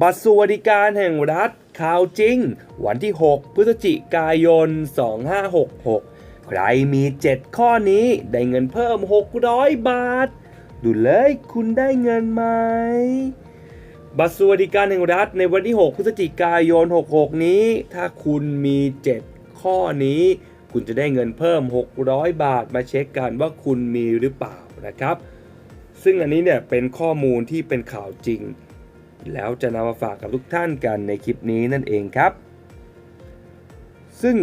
บัตรสวัสดิการแห่งรัฐข่าวจริง วันที่ 6 พฤศจิกายน 2566 ใครมี 7 ข้อนี้ได้เงินเพิ่ม 600 บาท ดูเลยคุณได้เงินไหม บัตรสวัสดิการแห่งรัฐในวันที่ 6 พฤศจิกายน 66 นี้ ถ้าคุณมี 7 ข้อนี้ คุณจะได้เงินเพิ่ม 600 บาท มาเช็คกันว่าคุณมีหรือเปล่านะครับ ซึ่งอันนี้เนี่ยเป็นข้อมูลที่เป็นข่าวจริง แล้วจะนำมาฝากกับทุกท่านกันในคลิปนี้นั่นเองครับ ซึ่ง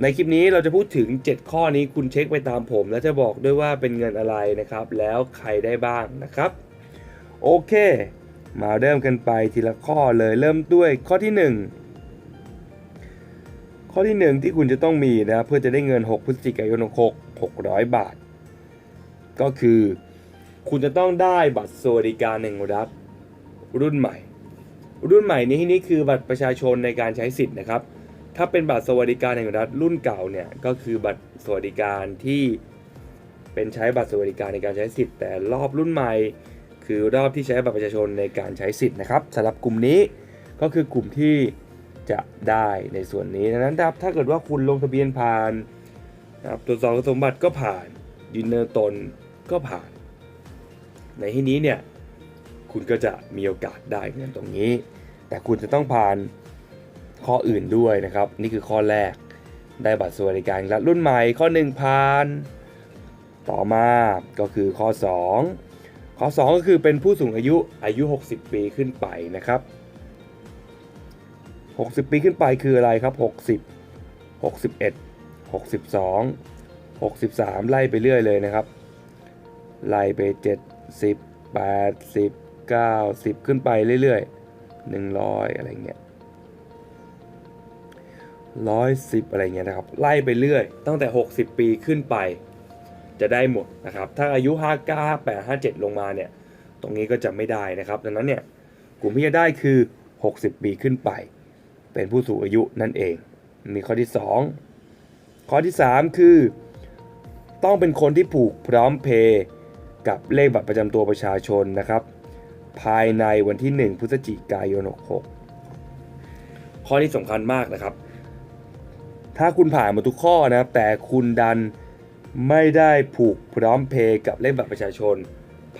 ในคลิปนี้เราจะพูดถึง 7 ข้อนี้คุณเช็คไปตามผม แล้วจะบอกด้วยว่าเป็นเงินอะไรนะครับ แล้วใครได้บ้างนะครับ โอเค มาเริ่มกันไปทีละข้อเลยเริ่มด้วยข้อที่ 1 ข้อที่ 1 ที่คุณจะต้องมีนะเพื่อจะได้เงิน 6 พฤศจิกายน6 600 บาท ก็คือ คุณจะต้องได้บัตรสวัสดิการแห่งรัฐ รุ่นใหม่ รุ่นใหม่นี้ที่นี่คือบัตรประชาชนในการใช้สิทธิ์นะครับ ถ้าเป็นบัตรสวัสดิการแห่งรัฐรุ่นเก่าเนี่ยก็คือบัตรสวัสดิการที่เป็นใช้บัตรสวัสดิการในการใช้สิทธิ์ แต่รอบรุ่นใหม่ คือรอบที่ใช้บัตรประชาชนในการใช้สิทธิ์นะครับสำหรับกลุ่มนี้ก็คือกลุ่มที่จะได้ในส่วนนี้ดังนั้นถ้าเกิดว่าคุณลงทะเบียนผ่านนะครับตรวจสอบคุณสมบัติก็ผ่านยืนยันตนก็ผ่าน ในที่นี้เนี่ย คุณก็จะมีโอกาสได้เงินตรงนี้ แต่คุณจะต้องผ่านข้ออื่นด้วยนะครับ นี่คือข้อแรกได้บัตรสวัสดิการรัฐรุ่นใหม่ข้อ1ผ่าน ต่อมาก็คือข้อ 2 ข้อ 2 ก็คือเป็นผู้สูงอายุอายุ 60 ปีขึ้นไปนะครับ 60 ปีขึ้นไปคืออะไรครับ 60 61 62 63 ไล่ไปเรื่อยเลยนะครับ ไล่ไป 70 80 90 ขึ้นไปเรื่อยๆ 100 อะไรเงี้ย110อะไรเงี้ยนะครับ ไล่ไปเรื่อย ตั้งแต่ 60 ปีขึ้นไป จะได้หมดนะครับ ถ้าอายุ 59 58 57 ลงมาเนี่ย ตรงนี้ก็จะไม่ได้นะครับดังนั้นเนี่ยกลุ่มที่จะได้คือ 60 ปีขึ้นไป เป็นผู้สูงอายุนั่นเอง มีข้อที่ 2 ข้อที่ 3 คือ ต้องเป็นคนที่ผูกพร้อมเพย์กับเลขบัตรประจำตัวประชาชนนะครับ ภายในวันที่ 1 พฤศจิกายน 66 ข้อที่สำคัญมากนะครับ ถ้าคุณผ่านมาทุกข้อนะแต่คุณดันไม่ได้ผูกพร้อมเพย์กับเลขบัตรประชาชน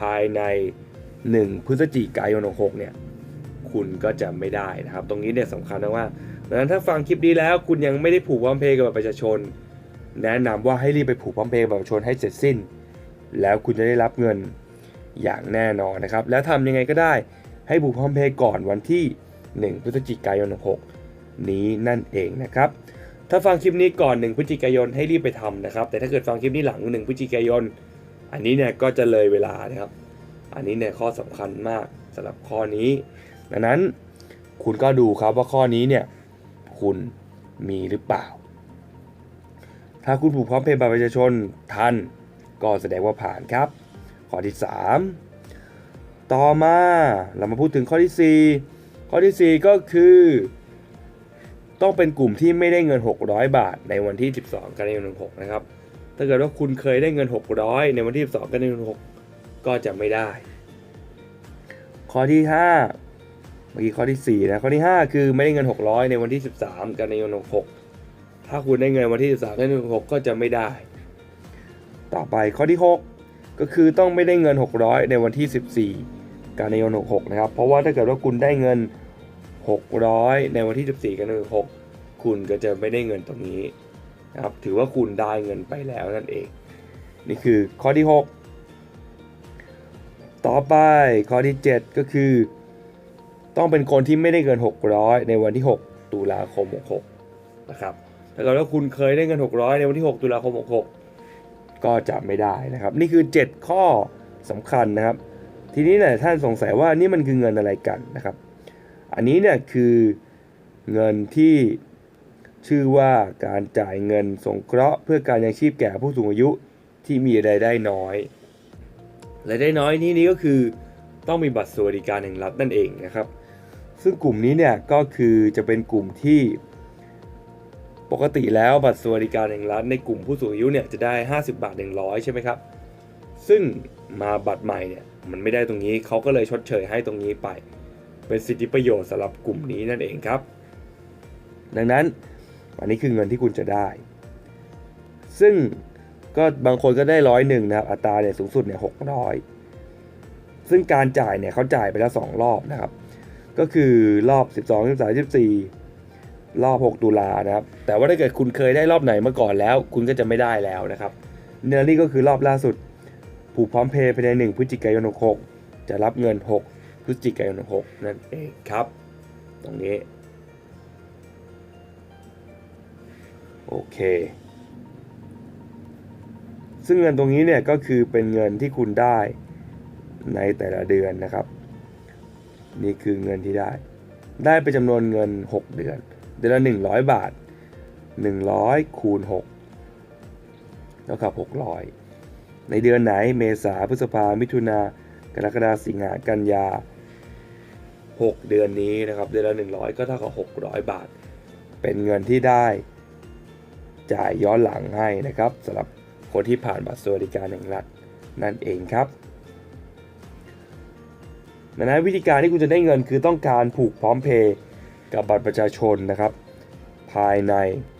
ภายใน 1 พฤศจิกายน 66 เนี่ย คุณก็จะไม่ได้นะครับ ตรงนี้เนี่ยสำคัญนะว่าดังนั้นถ้าฟังคลิปนี้แล้วคุณยังไม่ได้ผูกพร้อมเพย์กับบัตรประชาชน แนะนำว่าให้รีบไปผูกพร้อมเพย์กับบัตรประชาชนให้เสร็จสิ้น แล้วคุณจะได้รับเงิน อย่างแน่นอนนะครับ แล้วทำยังไงก็ได้ให้ผูกพร้อมเพย์ก่อนวันที่ 1 พฤศจิกายน 6 นี้นั่นเองนะครับ ถ้าฟังคลิปนี้ก่อน 1 พฤศจิกายนให้รีบไปทำนะครับ แต่ถ้าเกิดฟังคลิปนี้หลัง 1 พฤศจิกายน อันนี้เนี่ยก็จะเลยเวลานะครับ อันนี้เนี่ยข้อสำคัญมากสำหรับข้อนี้ ดังนั้นคุณก็ดูครับว่าข้อนี้เนี่ยคุณมีหรือเปล่า ถ้าคุณผูกพร้อมเพย์บัตรประชาชนทันก็แสดงว่าผ่านครับ ข้อที่ 3 ต่อมาเรามาพูดถึงข้อที่ 4 ข้อที่ 4 ก็คือ ต้องเป็นกลุ่มที่ไม่ได้เงิน 600 บาทในวันที่ 12 กันยายน6นะครับถ้าเกิดว่าคุณเคยได้เงิน 600 ในวันที่ 12 กันยายน6ก็จะไม่ได้ ข้อที่ 5 เมื่อกี้ข้อที่ 4 นะ ข้อที่ 5 คือไม่ได้เงิน 600 ในวันที่ 13 กันยายน6ถ้าคุณได้เงินวันที่ 13 กันยายน6ก็จะไม่ได้ ต่อไปข้อที่ 6 ก็คือต้องไม่ได้เงิน 600 ในวันที่ 14 กันยายน 66 นะครับ เพราะว่าถ้าเกิดว่าคุณได้เงิน 600 ในวันที่ 14 กันยายน 66 คุณก็จะไม่ได้เงินตรงนี้นะครับ ถือว่าคุณได้เงินไปแล้วนั่นเอง นี่คือข้อที่ 6 ต่อไปข้อที่ 7 ก็คือ ต้องเป็นคนที่ไม่ได้เงิน 600 ในวันที่ 6 ตุลาคม 66 นะครับ ถ้าเกิดว่าคุณเคยได้เงิน 600 ในวันที่ 6 ตุลาคม 66 ก็จะไม่ได้นะครับ นี่คือ 7 ข้อสำคัญนะครับ ทีนี้เนี่ยท่านสงสัยว่านี่มันคือเงินอะไรกันนะครับ อันนี้เนี่ยคือเงินที่ชื่อว่าการจ่ายเงินสงเคราะห์เพื่อการยังชีพแก่ผู้สูงอายุที่มีรายได้น้อยรายได้น้อยนี่นี้ก็คือต้องมีบัตรสวัสดิการแห่งรัฐนั่นเองนะครับ ซึ่งกลุ่มนี้เนี่ยก็คือจะเป็นกลุ่มที่ ปกติแล้วบัตรสวัสดิการแห่งรัฐในกลุ่มผู้สูงอายุเนี่ยจะได้ 50 บาท 100 ใช่ไหมครับ ซึ่งมาบัตรใหม่เนี่ยมันไม่ได้ตรงนี้เขาก็เลยชดเชยให้ตรงนี้ไป เป็นสิทธิประโยชน์สำหรับกลุ่มนี้นั่นเองครับ ดังนั้นอันนี้คือเงินที่คุณจะได้ ซึ่งก็บางคนก็ได้ร้อยหนึ่งนะครับอัตราเนี่ยสูงสุดเนี่ยหกร้อยซึ่งการจ่ายเนี่ยเขาจ่ายไปแล้วสองรอบนะครับ ก็คือรอบ 12 13 14 รอบ 6 ตุลานะครับ แต่ว่าถ้าเกิดคุณเคยได้รอบไหนมาก่อนแล้ว คุณก็จะไม่ได้แล้วนะครับเนลลี่ก็คือรอบล่าสุด ผูกพร้อมเพย์ภายใน 1 พฤศจิกายน 66 จะรับเงิน 6 พฤศจิกายน 66 นั่นเองครับ ตรงนี้ โอเค ซึ่งเงินตรงนี้เนี่ยก็คือเป็นเงินที่คุณได้ในแต่ละเดือนนะครับ นี่คือเงินที่ได้ ได้เป็นจำนวนเงิน 6 เดือน เดือนละ100 บาท 100 คูณ6เท่ากับ 600 ในเดือนไหนเมษาพฤษภามิถุนากรกฎาสิงหากันยา 6 เดือนนี้นะครับเดือนละ 100 ก็เท่ากับ 600 บาท เป็นเงินที่ได้จ่ายย้อนหลังให้นะครับสำหรับคนที่ผ่านบัตรสวัสดิการแห่งรัฐนั่นเองครับดังนั้นวิธีการที่คุณจะได้เงินคือต้องการผูกพร้อมเพย์ กับบัตรประชาชนนะครับ ภายใน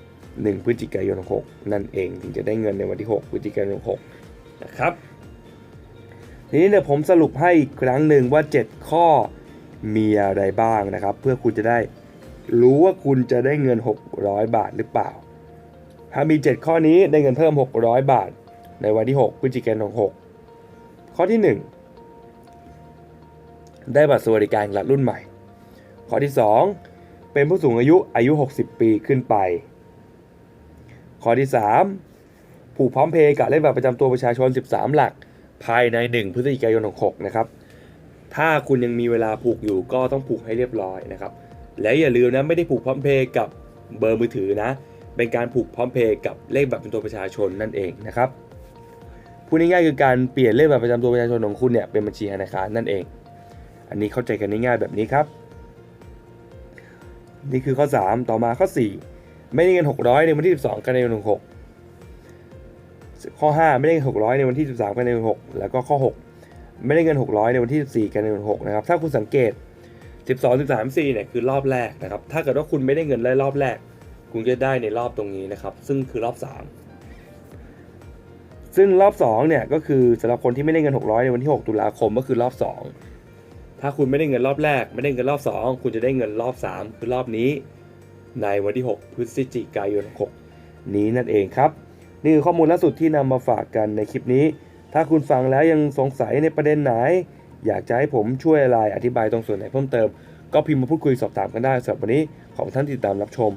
1 พฤศจิกายน 6 นั่นเองถึงจะได้เงินในวันที่ 6 พฤศจิกายน 6 นะครับ ทีนี้เนี่ยผมสรุปให้อีกครั้งหนึ่งว่า 7 ข้อมีอะไรบ้างนะครับ เพื่อคุณจะได้รู้ว่าคุณจะได้เงิน 600 บาทหรือเปล่า ถ้ามี 7 ข้อนี้ได้เงินเพิ่ม 600 บาท ในวันที่ 6 พฤศจิกายน 6 ข้อที่ 1 ได้บัตรสวัสดิการรัฐรุ่นใหม่ ข้อที่ 2 เป็นผู้สูงอายุอายุ 60 ปีขึ้นไป ข้อที่ 3 ผูกพร้อมเพย์กับเลขบัตรประจำตัวประชาชน 13 หลัก ภายใน 1 พฤศจิกายน6นะครับ ถ้าคุณยังมีเวลาผูกอยู่ก็ต้องผูกให้เรียบร้อยนะครับ และอย่าลืมนะไม่ได้ผูกพร้อมเพย์กับเบอร์มือถือนะ เป็นการผูกพร้อมเพย์กับเลขบัตรประจำตัวประชาชนนั่นเองนะครับพูดง่ายๆคือการเปลี่ยนเลขบัตรประจำตัวประชาชนของคุณเนี่ยเป็นบัญชีธนาคารนั่นเอง อันนี้เข้าใจกันง่ายๆแบบนี้ครับ นี่คือข้อ 3 ต่อมาข้อ 4 ไม่ได้เงิน 600 ในวันที่ 12 กันยายน6ข้อ 5 ไม่ได้เงิน 600 ในวันที่ 13 กันยายน6แล้วก็ข้อ 6 ไม่ได้เงิน 600 ในวันที่ 14 กันยายน6นะครับถ้าคุณสังเกต 12 13 4เนี่ยคือรอบแรกนะครับถ้าเกิดว่าคุณไม่ได้เงินได้รอบแรก คุณจะได้ในรอบตรงนี้นะครับซึ่งคือรอบ 3 ซึ่งรอบ2เนี่ยก็คือสำหรับคนที่ไม่ได้เงิน 600 ในวันที่ 6 ตุลาคมก็คือรอบ 2 ถ้าคุณไม่ได้เงินรอบแรก ไม่ได้เงินรอบ 2 คุณจะได้เงินรอบ 3 คือรอบนี้ในวันที่ 6 พฤศจิกายน 6 นี้นั่นเองครับ นี่คือข้อมูลล่าสุดที่นำมาฝากกันในคลิปนี้ ถ้าคุณฟังแล้วยังสงสัยในประเด็นไหน อยากจะให้ผมช่วยอะไรอธิบายตรงส่วนไหนเพิ่มเติม ก็พิมพ์มาพูดคุยสอบถามกันได้สำหรับวันนี้ขอบท่านติดตามรับชม